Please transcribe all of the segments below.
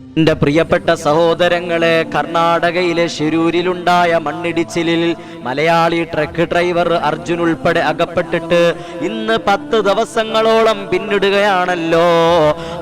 എന്റെ പ്രിയപ്പെട്ട സഹോദരങ്ങളെ കർണാടകയിലെ ശിരൂരിലുണ്ടായ മണ്ണിടിച്ചിലിൽ മലയാളി ട്രക്ക് ഡ്രൈവർ അർജുൻ ഉൾപ്പെടെ അകപ്പെട്ടിട്ട് ഇന്ന് പത്ത് ദിവസങ്ങളോളം പിന്നിടുകയാണല്ലോ.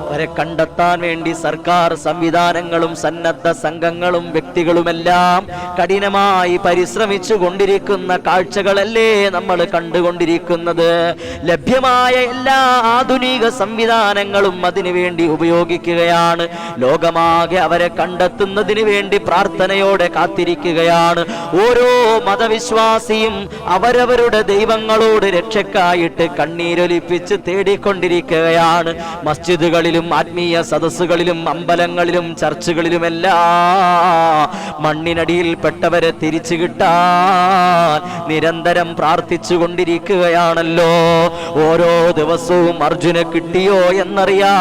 അവരെ കണ്ടെത്താൻ വേണ്ടി സർക്കാർ സംവിധാനങ്ങളും സന്നദ്ധ സംഘങ്ങളും വ്യക്തികളുമെല്ലാം കഠിനമായി പരിശ്രമിച്ചു കൊണ്ടിരിക്കുന്ന കാഴ്ചകളല്ലേ നമ്മൾ കണ്ടുകൊണ്ടിരിക്കുന്നത്. ലഭ്യമായ എല്ലാ ആധുനിക സംവിധാനങ്ങളും അതിനുവേണ്ടി ഉപയോഗിക്കുകയാണ്. ഉപയോഗിക്കുകയാണ് ലോകമാകെ അവരെ കണ്ടെത്തുന്നതിന് വേണ്ടി പ്രാർത്ഥനയോടെ കാത്തിരിക്കുകയാണ്. ഓരോ മതവിശ്വാസിയും അവരവരുടെ ദൈവങ്ങളോട് രക്ഷക്കായിട്ട് കണ്ണീരൊലിപ്പിച്ച് തേടിക്കൊണ്ടിരിക്കുകയാണ്. മസ്ജിദുകളിലും ആത്മീയ സദസ്സുകളിലും അമ്പലങ്ങളിലും ചർച്ചുകളിലുമെല്ലാം മണ്ണിനടിയിൽപ്പെട്ടവരെ തിരിച്ചു കിട്ടാൻ നിരന്തരം പ്രാർത്ഥിച്ചു കൊണ്ടിരിക്കുകയാണല്ലോ ഓരോ ദിവസവും അർജുന കിട്ടിയോ എന്നറിയാ.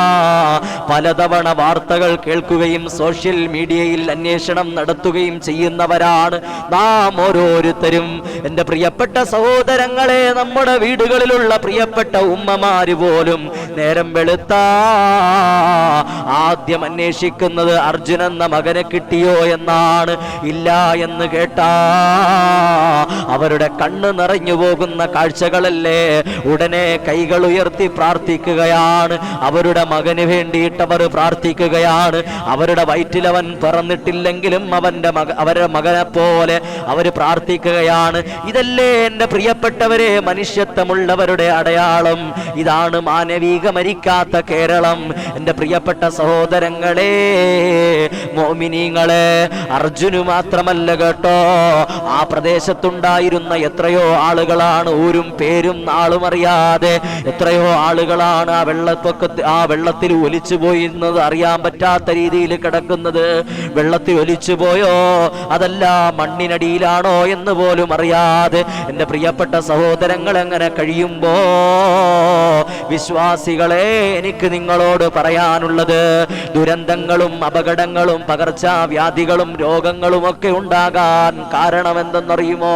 പലതവണ വാർത്തകൾ കേൾക്കുകയും സോഷ്യൽ മീഡിയയിൽ അന്വേഷണം നടത്തുകയും ചെയ്യുന്നവരാണ് നാം ഓരോരുത്തരും. എന്റെ പ്രിയപ്പെട്ട സഹോദരങ്ങളെ നമ്മുടെ വീടുകളിലുള്ള പ്രിയപ്പെട്ട ഉമ്മമാര് പോലും നേരം വെളുത്ത ആദ്യം അന്വേഷിക്കുന്നത് അർജുൻ എന്ന മകനെ കിട്ടിയോ എന്നാണ്. ഇല്ല എന്ന് കേട്ടാ അവരുടെ കണ്ണ് നിറഞ്ഞു പോകുന്ന കാഴ്ചകളല്ലേ? ഉടനെ കൈകൾ ഉയർത്തി പ്രാർത്ഥിക്കുകയാണ്. അവരുടെ മകന് വേണ്ടിയിട്ട് അവർ പ്രാർത്ഥിക്കുകയാണ്. അവരുടെ വയറ്റിലവൻ പിറന്നിട്ടില്ലെങ്കിലും അവന്റെ മക അവരുടെ മകനെ പോലെ അവർ പ്രാർത്ഥിക്കുകയാണ്. ഇതല്ലേ എന്റെ പ്രിയപ്പെട്ടവരെ മനുഷ്യത്വമുള്ളവരുടെ അടയാളം. ഇതാണ് മാനവിക മരിക്കാത്ത കേരളം. എന്റെ പ്രിയപ്പെട്ട സഹോദരങ്ങളെ മോമിനിങ്ങളെ അർജുനു മാത്രമല്ല കേട്ടോ. ആ പ്രദേശത്തുണ്ടായിരുന്ന എത്രയോ ആളുകളാണ് ഊരും പേരും ആളും അറിയാതെ എത്രയോ ആളുകളാണ് ആ വെള്ളത്തൊക്കെ ആ വെള്ളത്തിൽ ഒലിച്ചു പോയിരുന്നത് അറിയാൻ പറ്റാത്ത രീതിയിൽ കിടക്കുന്നത്. വെള്ളത്തിൽ ഒലിച്ചു പോയോ? അതല്ല മണ്ണിനടിയിലാണോ എന്ന് പോലും അറിയാതെ എന്റെ പ്രിയപ്പെട്ട സഹോദരങ്ങൾ എങ്ങനെ കഴിയുമ്പോ? വിശ്വാസികളെ എനിക്ക് നിങ്ങളോട് പറയാനുള്ളത് ദുരന്തങ്ങളും അപകടങ്ങളും പകർച്ചവ്യാധികളും രോഗങ്ങളും ഒക്കെ ഉണ്ടാകാൻ കാരണമെന്തെന്നറിയുമോ?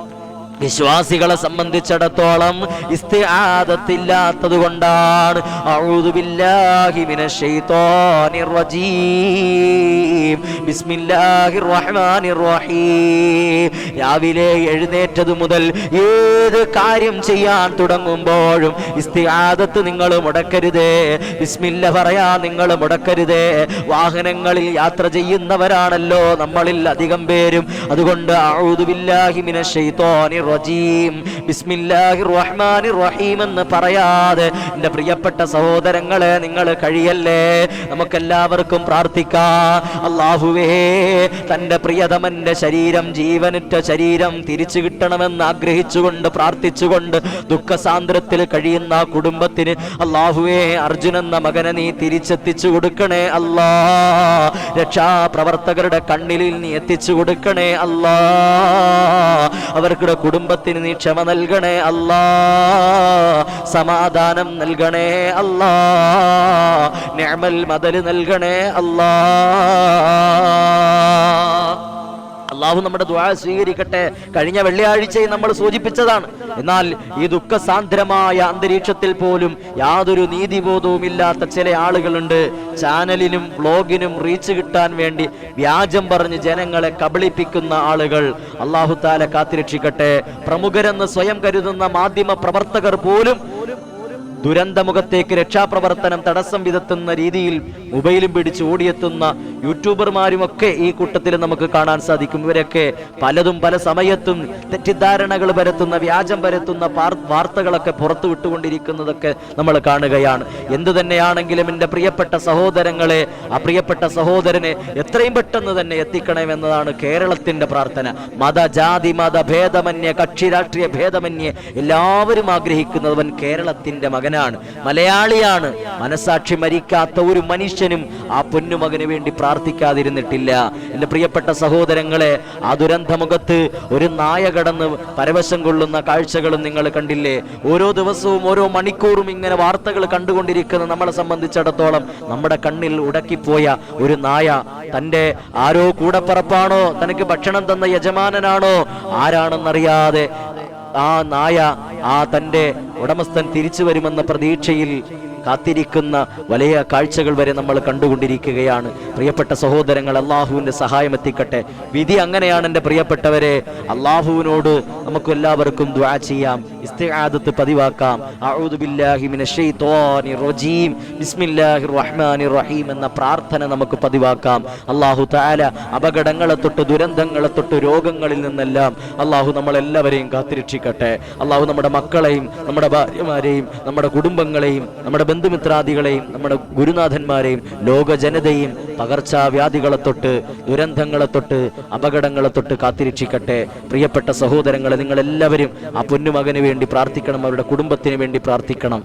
വിശ്വാസികളെ സംബന്ധിച്ചിടത്തോളം ഇസ്തിആദത്തില്ലാത്തത് കൊണ്ടാണ് ബില്ലാഹി ശൈത്വാനിർ റജീം. ബിസ്മില്ലാഹിർ റഹ്മാനിർ റഹീം രാവിലെ എഴുന്നേറ്റത് മുതൽ ഏത് കാര്യം ചെയ്യാൻ തുടങ്ങുമ്പോഴും ഇസ്തിആദത്ത് നിങ്ങൾ മുടക്കരുതേ. ബിസ്മില്ല പറയാ നിങ്ങൾ മുടക്കരുതേ. വാഹനങ്ങളിൽ യാത്ര ചെയ്യുന്നവരാണല്ലോ നമ്മളിൽ അധികം പേരും. അതുകൊണ്ട് അഊദു ബില്ലാഹി റജീം. ബിസ്മില്ലാഹിർ റഹ്മാനിർ റഹീം എന്ന് പറയാതെ എന്റെ പ്രിയപ്പെട്ട സഹോദരങ്ങളെ നിങ്ങൾ കഴിയല്ലേ? നമുക്കെല്ലാവർക്കും പ്രാർത്ഥിക്കാം. അള്ളാഹുവേ തന്റെ പ്രിയതമന്റെ ശരീരം ജീവനുറ്റ ശരീരം തിരിച്ചു കിട്ടണമെന്ന് ആഗ്രഹിച്ചുകൊണ്ട് പ്രാർത്ഥിച്ചുകൊണ്ട് ദുഃഖസാന്ദ്രത്തിൽ കഴിയുന്ന കുടുംബത്തിന് അള്ളാഹുവേ അർജുൻ എന്ന മകനെ നീ തിരിച്ചെത്തിച്ചു കൊടുക്കണേ അല്ലാ. രക്ഷാപ്രവർത്തകരുടെ കണ്ണിലിൽ നീ എത്തിച്ചു കൊടുക്കണേ അല്ലാ. അവർക്കുടെ കുടുംബത്തിന് നീ ക്ഷമ നൽകണേ അല്ലാ. സമാധാനം നൽകണേ അല്ലാ. ഞാമൽ മദൽ നൽകണേ അല്ലാ. അള്ളാഹു നമ്മുടെ ദ്വാ സ്വീകരിക്കട്ടെ. കഴിഞ്ഞ വെള്ളിയാഴ്ചയും നമ്മൾ സൂചിപ്പിച്ചതാണ്. എന്നാൽ ഈ ദുഃഖസാന്ദ്രമായ അന്തരീക്ഷത്തിൽ പോലും യാതൊരു നീതിബോധവും ഇല്ലാത്ത ചില ആളുകളുണ്ട്. ചാനലിനും ബ്ലോഗിനും റീച്ച് കിട്ടാൻ വേണ്ടി വ്യാജം പറഞ്ഞ് ജനങ്ങളെ കബളിപ്പിക്കുന്ന ആളുകൾ അള്ളാഹു താല കാത്തിരക്ഷിക്കട്ടെ. പ്രമുഖരെന്ന് സ്വയം കരുതുന്ന മാധ്യമ പ്രവർത്തകർ പോലും ദുരന്തമുഖത്തേക്ക് രക്ഷാപ്രവർത്തനം തടസ്സം വിധത്തുന്ന രീതിയിൽ മൊബൈലും പിടിച്ച് ഓടിയെത്തുന്ന യൂട്യൂബർമാരുമൊക്കെ ഈ കൂട്ടത്തിൽ നമുക്ക് കാണാൻ സാധിക്കും. ഇവരൊക്കെ പലതും പല സമയത്തും തെറ്റിദ്ധാരണകൾ പരത്തുന്ന വ്യാജം പരത്തുന്ന വാർത്തകളൊക്കെ പുറത്തു വിട്ടുകൊണ്ടിരിക്കുന്നതൊക്കെ നമ്മൾ കാണുകയാണ്. എന്തു തന്നെയാണെങ്കിലും എന്റെ പ്രിയപ്പെട്ട സഹോദരങ്ങളെ ആ പ്രിയപ്പെട്ട സഹോദരനെ എത്രയും പെട്ടെന്ന് തന്നെ എത്തിക്കണമെന്നതാണ് കേരളത്തിന്റെ പ്രാർത്ഥന. മത ജാതി മത ഭേദമന്യേ കക്ഷി രാഷ്ട്രീയ ഭേദമന്യേ എല്ലാവരും ആഗ്രഹിക്കുന്നവൻ കേരളത്തിന്റെ മകനാണ് മലയാളിയാണ്. മനസാക്ഷി മരിക്കാത്ത ഒരു മനുഷ്യനും ആ പൊന്നുമകന് വേണ്ടി പ്രാർത്ഥിക്കാതിരുന്നിട്ടില്ല. എന്റെ പ്രിയപ്പെട്ട സഹോദരങ്ങളെ ആ ദുരന്തമുഖത്ത് ഒരു നായ കടന്ന് പരവശം കൊള്ളുന്ന കാഴ്ചകളും നിങ്ങൾ കണ്ടില്ലേ? ഓരോ ദിവസവും ഓരോ മണിക്കൂറും ഇങ്ങനെ വാർത്തകൾ കണ്ടുകൊണ്ടിരിക്കുന്ന നമ്മളെ സംബന്ധിച്ചിടത്തോളം നമ്മുടെ കണ്ണിൽ ഉടക്കിപ്പോയ ഒരു നായ. തന്റെ ആരോ കൂടപ്പറപ്പാണോ? തനിക്ക് ഭക്ഷണം തന്ന യജമാനനാണോ? ആരാണെന്നറിയാതെ ആ നായ ആ തന്റെ ഉടമസ്ഥൻ തിരിച്ചു വരുമെന്ന പ്രതീക്ഷയിൽ കാത്തിരിക്കുന്ന വലിയ കാഴ്ചകൾ വരെ നമ്മൾ കണ്ടുകൊണ്ടിരിക്കുകയാണ്. പ്രിയപ്പെട്ട സഹോദരങ്ങൾ അള്ളാഹുവിന്റെ സഹായം എത്തിക്കട്ടെ. വിധി അങ്ങനെയാണ് എന്റെ പ്രിയപ്പെട്ടവരെ. അള്ളാഹുവിനോട് നമുക്ക് എല്ലാവർക്കും ദ്വാ ചെയ്യാം. ഇസ്തിആദത്ത് പതിവാക്കാം. അഊദു ബില്ലാഹി റജീം. ബിസ്മില്ലാഹിർ റഹ്മാനിർ റഹീം എന്ന പ്രാർത്ഥന നമുക്ക് പതിവാക്കാം. അള്ളാഹു താല അപകടങ്ങളെ തൊട്ട് ദുരന്തങ്ങളെ തൊട്ട് രോഗങ്ങളിൽ നിന്നെല്ലാം അള്ളാഹു നമ്മളെല്ലാവരെയും കാത്തിരക്ഷിക്കട്ടെ. അള്ളാഹു നമ്മുടെ മക്കളെയും നമ്മുടെ ഭാര്യമാരെയും നമ്മുടെ കുടുംബങ്ങളെയും നമ്മുടെ ബന്ധുമിത്രാദികളെയും നമ്മുടെ ഗുരുനാഥന്മാരെയും ലോക ജനതയും പകർച്ചവ്യാധികളെ തൊട്ട് ദുരന്തങ്ങളെ തൊട്ട് അപകടങ്ങളെ തൊട്ട് കാത്തിരക്ഷിക്കട്ടെ. പ്രിയപ്പെട്ട സഹോദരങ്ങളെ നിങ്ങളെല്ലാവരും ആ പൊന്നുമകന് വേണ്ടി പ്രാർത്ഥിക്കണം അവരുടെ കുടുംബത്തിന് വേണ്ടി പ്രാർത്ഥിക്കണം.